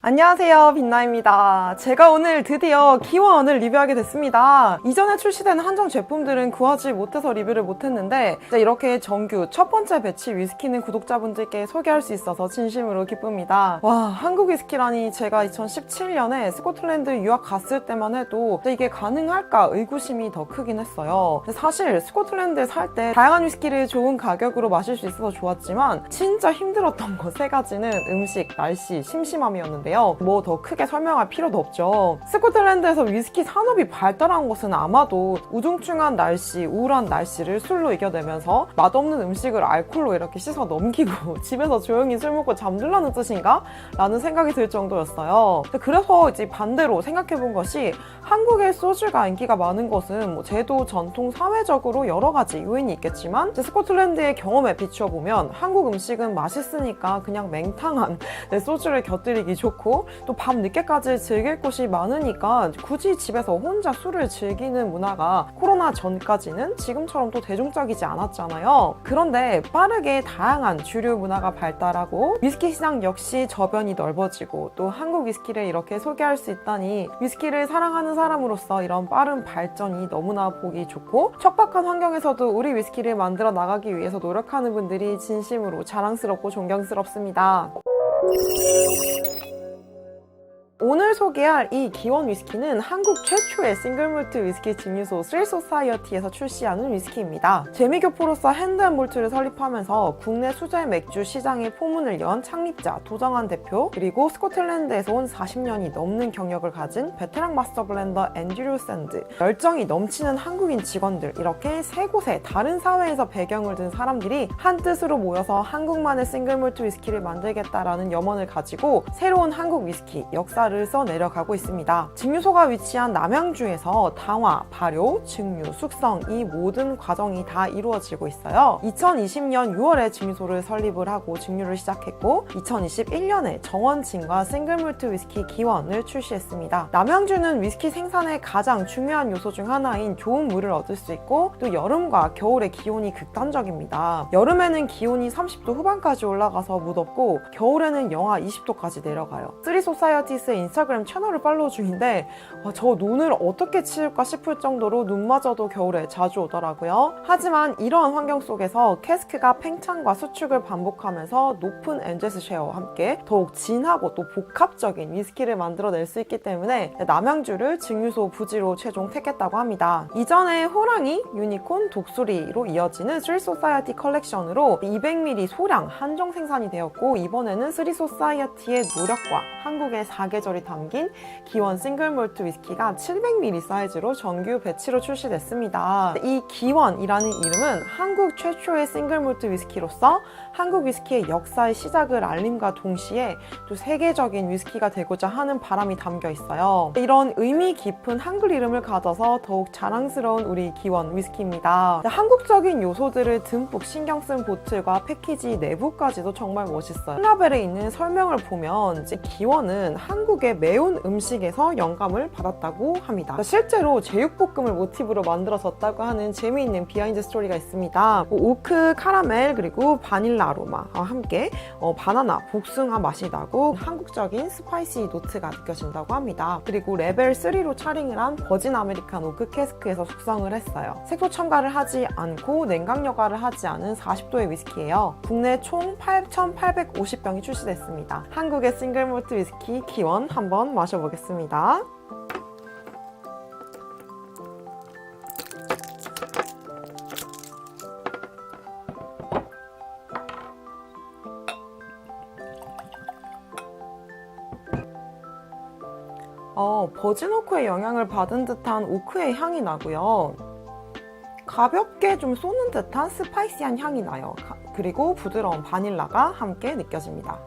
안녕하세요 빛나입니다. 제가 오늘 드디어 기원을 리뷰하게 됐습니다. 이전에 출시된 한정 제품들은 구하지 못해서 리뷰를 못했는데 이렇게 정규 첫 번째 배치 위스키는 구독자분들께 소개할 수 있어서 진심으로 기쁩니다. 와 한국 위스키라니 제가 2017년에 스코틀랜드 유학 갔을 때만 해도 이게 가능할까 의구심이 더 크긴 했어요. 사실 스코틀랜드에 살 때 다양한 위스키를 좋은 가격으로 마실 수 있어서 좋았지만 진짜 힘들었던 거세 가지는 음식, 날씨, 심심함이었는데 요. 뭐 더 크게 설명할 필요도 없죠. 스코틀랜드에서 위스키 산업이 발달한 것은 아마도 우중충한 날씨, 우울한 날씨를 술로 이겨내면서 맛없는 음식을 알코올로 이렇게 씻어 넘기고 집에서 조용히 술 먹고 잠들라는 뜻인가? 라는 생각이 들 정도였어요. 그래서 이제 반대로 생각해 본 것이 한국의 소주가 인기가 많은 것은 뭐 제도, 전통, 사회적으로 여러 가지 요인이 있겠지만 스코틀랜드의 경험에 비추어 보면 한국 음식은 맛있으니까 그냥 맹탕한 내 소주를 곁들이기 좋고 또 밤 늦게까지 즐길 곳이 많으니까 굳이 집에서 혼자 술을 즐기는 문화가 코로나 전까지는 지금처럼 또 대중적이지 않았잖아요. 그런데 빠르게 다양한 주류 문화가 발달하고 위스키 시장 역시 저변이 넓어지고 또 한국 위스키를 이렇게 소개할 수 있다니 위스키를 사랑하는 사람으로서 이런 빠른 발전이 너무나 보기 좋고 척박한 환경에서도 우리 위스키를 만들어 나가기 위해서 노력하는 분들이 진심으로 자랑스럽고 존경스럽습니다. 오늘 소개할 이 기원 위스키는 한국 최초의 싱글몰트 위스키 증류소 스릴소사이어티에서 출시하는 위스키입니다. 재미교포로서 핸드앤몰트를 설립하면서 국내 수제 맥주 시장의 포문을 연 창립자 도정한 대표 그리고 스코틀랜드에서 온 40년이 넘는 경력을 가진 베테랑 마스터 블렌더 앤드류 샌드 열정이 넘치는 한국인 직원들 이렇게 세 곳의 다른 사회에서 배경을 든 사람들이 한 뜻으로 모여서 한국만의 싱글몰트 위스키를 만들겠다라는 염원을 가지고 새로운 한국 위스키 역사 를 써 내려가고 있습니다. 증류소가 위치한 남양주에서 당화, 발효, 증류, 숙성 이 모든 과정이 다 이루어지고 있어요. 2020년 6월에 증류소를 설립을 하고 증류를 시작했고 2021년에 정원진과 싱글몰트 위스키 기원을 출시했습니다. 남양주는 위스키 생산의 가장 중요한 요소 중 하나인 좋은 물을 얻을 수 있고 또 여름과 겨울의 기온이 극단적입니다. 여름에는 기온이 30도 후반까지 올라가서 무덥고 겨울에는 영하 20도까지 내려가요. 쓰리 소사이어티스 인스타그램 채널을 팔로우 중인데 아, 저 눈을 어떻게 치울까 싶을 정도로 눈마저도 겨울에 자주 오더라고요. 하지만 이러한 환경 속에서 캐스크가 팽창과 수축을 반복하면서 높은 엔제스 쉐어와 함께 더욱 진하고 또 복합적인 위스키를 만들어낼 수 있기 때문에 남양주를 증류소 부지로 최종 택했다고 합니다. 이전에 호랑이, 유니콘, 독수리로 이어지는 스리 소사이어티 컬렉션으로 200ml 소량 한정 생산이 되었고 이번에는 스리 소사이어티의 노력과 한국의 사계절 이 담긴 기원 싱글 몰트 위스키가 700ml 사이즈로 정규 배치로 출시됐습니다. 이 기원이라는 이름은 한국 최초의 싱글 몰트 위스키로서 한국 위스키의 역사의 시작을 알림과 동시에 또 세계적인 위스키가 되고자 하는 바람이 담겨 있어요. 이런 의미 깊은 한글 이름을 가져서 더욱 자랑스러운 우리 기원 위스키입니다. 한국적인 요소들을 듬뿍 신경 쓴 보틀과 패키지 내부까지도 정말 멋있어요. 라벨에 있는 설명을 보면 기원은 한국 의 매운 음식에서 영감을 받았다고 합니다. 실제로 제육볶음을 모티브로 만들어졌다고 하는 재미있는 비하인드 스토리가 있습니다. 뭐 오크, 카라멜 그리고 바닐라 아로마와 함께 어, 바나나, 복숭아 맛이 나고 한국적인 스파이시 노트가 느껴진다고 합니다. 그리고 레벨 3로 차링을 한 버진 아메리칸 오크 캐스크에서 숙성을 했어요. 색소 첨가를 하지 않고 냉각 여과를 하지 않은 40도의 위스키예요. 국내 총 8,850병이 출시됐습니다. 한국의 싱글몰트 위스키 기원 한번 마셔보겠습니다. 어, 버진 오크의 영향을 받은 듯한 오크의 향이 나고요. 가볍게 좀 쏘는 듯한 스파이시한 향이 나요. 가- 그리고 부드러운 바닐라가 함께 느껴집니다.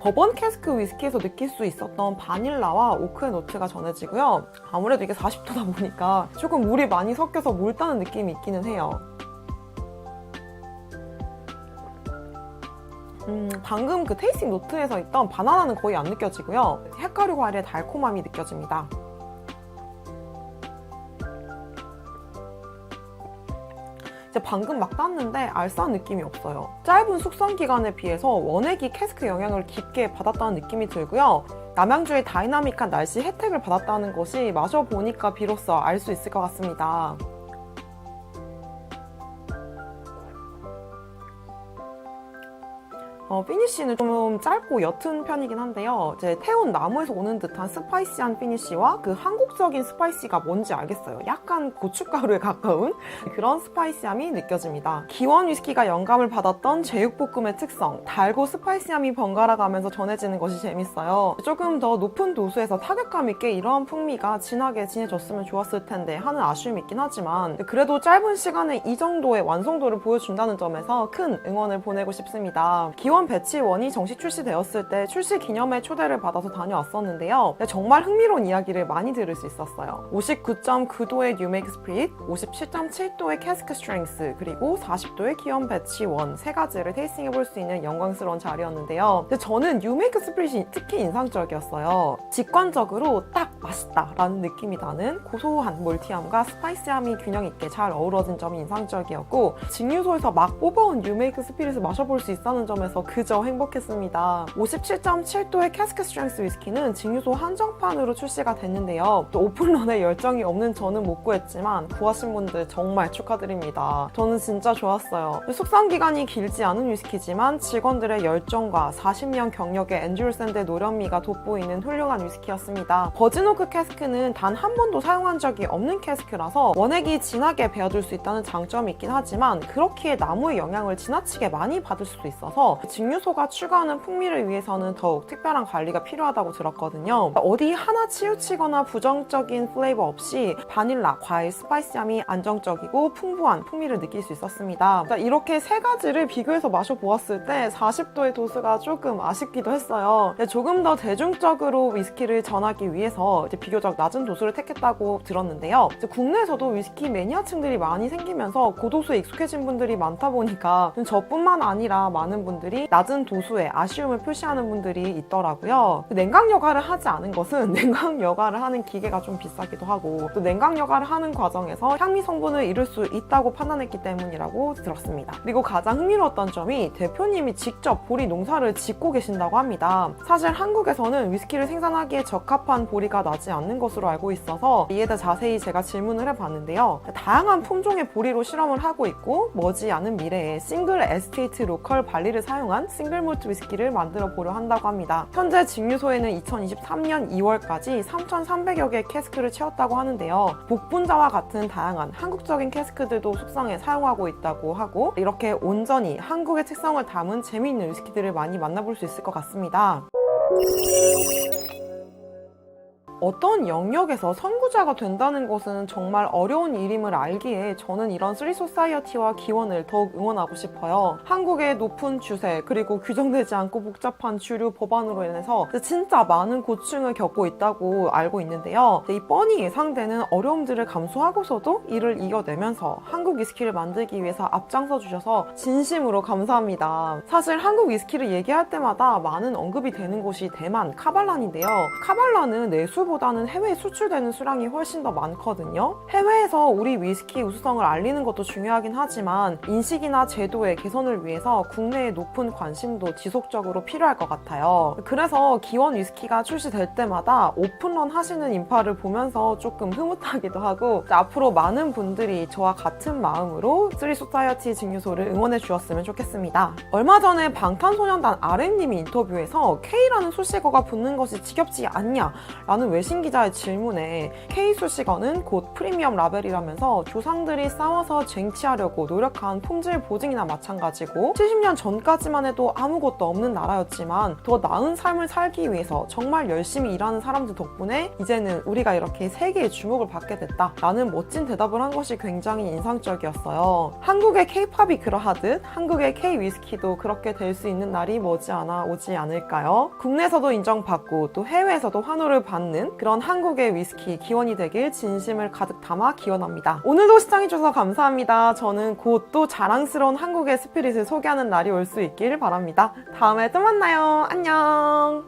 버번 캐스크 위스키에서 느낄 수 있었던 바닐라와 오크의 노트가 전해지고요. 아무래도 이게 40도다 보니까 조금 물이 많이 섞여서 물 따는 느낌이 있기는 해요. 음, 방금 그 테이스팅 노트에서 있던 바나나는 거의 안 느껴지고요. 핵가루 과일의 달콤함이 느껴집니다. 방금 막 땄는데 알싸한 느낌이 없어요. 짧은 숙성 기간에 비해서 원액이 캐스크 영향을 깊게 받았다는 느낌이 들고요. 남양주의 다이나믹한 날씨 혜택을 받았다는 것이 마셔보니까 비로소 알 수 있을 것 같습니다. 어, 피니쉬는 좀 짧고 옅은 편이긴 한데요. 이제 태운 나무에서 오는 듯한 스파이시한 피니쉬와 그 한국적인 스파이시가 뭔지 알겠어요. 약간 고춧가루에 가까운 그런 스파이시함이 느껴집니다. 기원 위스키가 영감을 받았던 제육볶음의 특성, 달고 스파이시함이 번갈아 가면서 전해지는 것이 재밌어요. 조금 더 높은 도수에서 타격감 있게 이러한 풍미가 진하게 진해졌으면 좋았을 텐데 하는 아쉬움이 있긴 하지만 그래도 짧은 시간에 이 정도의 완성도를 보여준다는 점에서 큰 응원을 보내고 싶습니다. 기원 배치 1이 정식 출시되었을 때 출시 기념회 초대를 받아서 다녀왔었는데요. 정말 흥미로운 이야기를 많이 들을 수 있었어요. 59.9도의 뉴메이크 스프릿, 57.7도의 캐스크 스트렝스, 그리고 40도의 기원 배치 1세 가지를 테이스팅해 볼 수 있는 영광스러운 자리였는데요. 저는 뉴메이크 스프릿이 특히 인상적이었어요. 직관적으로 딱 맛있다라는 느낌이 나는 고소한 몰티함과 스파이시함이 균형 있게 잘 어우러진 점이 인상적이었고 증류소에서 막 뽑아온 뉴메이크 스피릿을 마셔볼 수 있다는 점에서 그저 행복했습니다. 57.7도의 캐스크 스트렝스 위스키는 증류소 한정판으로 출시가 됐는데요. 또 오픈런에 열정이 없는 저는 못 구했지만 구하신 분들 정말 축하드립니다. 저는 진짜 좋았어요. 숙성 기간이 길지 않은 위스키지만 직원들의 열정과 40년 경력의 앤드류 샌드의 노련미가 돋보이는 훌륭한 위스키였습니다. 버진오크 캐스크는 단 한 번도 사용한 적이 없는 캐스크라서 원액이 진하게 배어들 수 있다는 장점이 있긴 하지만 그렇기에 나무의 영향을 지나치게 많이 받을 수도 있어서 증류소가 추가하는 풍미를 위해서는 더욱 특별한 관리가 필요하다고 들었거든요. 어디 하나 치우치거나 부정적인 플레이버 없이 바닐라, 과일, 스파이시함이 안정적이고 풍부한 풍미를 느낄 수 있었습니다. 자, 이렇게 세 가지를 비교해서 마셔보았을 때 40도의 도수가 조금 아쉽기도 했어요. 근데 조금 더 대중적으로 위스키를 전하기 위해서 비교적 낮은 도수를 택했다고 들었는데요. 국내에서도 위스키 매니아층들이 많이 생기면서 고도수에 익숙해진 분들이 많다 보니까 저뿐만 아니라 많은 분들이 낮은 도수에 아쉬움을 표시하는 분들이 있더라고요. 냉각 여과를 하지 않은 것은 냉각 여과를 하는 기계가 좀 비싸기도 하고 또 냉각 여과를 하는 과정에서 향미 성분을 잃을 수 있다고 판단했기 때문이라고 들었습니다. 그리고 가장 흥미로웠던 점이 대표님이 직접 보리 농사를 짓고 계신다고 합니다. 사실 한국에서는 위스키를 생산하기에 적합한 보리가 나지 않는 것으로 알고 있어서 이에 대해 자세히 제가 질문을 해봤는데요. 다양한 품종의 보리로 실험을 하고 있고 머지않은 미래에 싱글 에스테이트 로컬 발리를 사용한 싱글 몰트 위스키를 만들어 보려 한다고 합니다. 현재 증류소에는 2023년 2월까지 3,300여 개의 캐스크를 채웠다고 하는데요. 복분자와 같은 다양한 한국적인 캐스크들도 숙성에 사용하고 있다고 하고 이렇게 온전히 한국의 특성을 담은 재미있는 위스키들을 많이 만나볼 수 있을 것 같습니다. 어떤 영역에서 선구자가 된다는 것은 정말 어려운 일임을 알기에 저는 이런 쓰리 소사이어티와 기원을 더욱 응원하고 싶어요. 한국의 높은 주세 그리고 규정되지 않고 복잡한 주류 법안으로 인해서 진짜 많은 고충을 겪고 있다고 알고 있는데요. 이 뻔히 예상되는 어려움들을 감수하고서도 이를 이겨내면서 한국 위스키를 만들기 위해서 앞장서 주셔서 진심으로 감사합니다. 사실 한국 위스키를 얘기할 때마다 많은 언급이 되는 곳이 대만 카발란인데요. 카발란은 내수 보다는 해외에 수출되는 수량이 훨씬 더 많거든요. 해외에서 우리 위스키 우수성을 알리는 것도 중요하긴 하지만 인식이나 제도의 개선을 위해서 국내의 높은 관심도 지속적으로 필요할 것 같아요. 그래서 기원 위스키가 출시될 때마다 오픈런 하시는 인파를 보면서 조금 흐뭇하기도 하고 앞으로 많은 분들이 저와 같은 마음으로 쓰리 소사이어티 증류소를 응원해 주었으면 좋겠습니다. 얼마 전에 방탄소년단 RM님이 인터뷰에서 K라는 수식어가 붙는 것이 지겹지 않냐라는 외신 기자의 질문에 K 수식어는 곧 프리미엄 라벨이라면서 조상들이 싸워서 쟁취하려고 노력한 품질 보증이나 마찬가지고 70년 전까지만 해도 아무것도 없는 나라였지만 더 나은 삶을 살기 위해서 정말 열심히 일하는 사람들 덕분에 이제는 우리가 이렇게 세계의 주목을 받게 됐다 라는 멋진 대답을 한 것이 굉장히 인상적이었어요. 한국의 K-팝이 그러하듯 한국의 K-위스키도 그렇게 될 수 있는 날이 머지않아 오지 않을까요? 국내에서도 인정받고 또 해외에서도 환호를 받는 그런 한국의 위스키 기원이 되길 진심을 가득 담아 기원합니다. 오늘도 시청해주셔서 감사합니다. 저는 곧 또 자랑스러운 한국의 스피릿을 소개하는 날이 올 수 있길 바랍니다. 다음에 또 만나요. 안녕!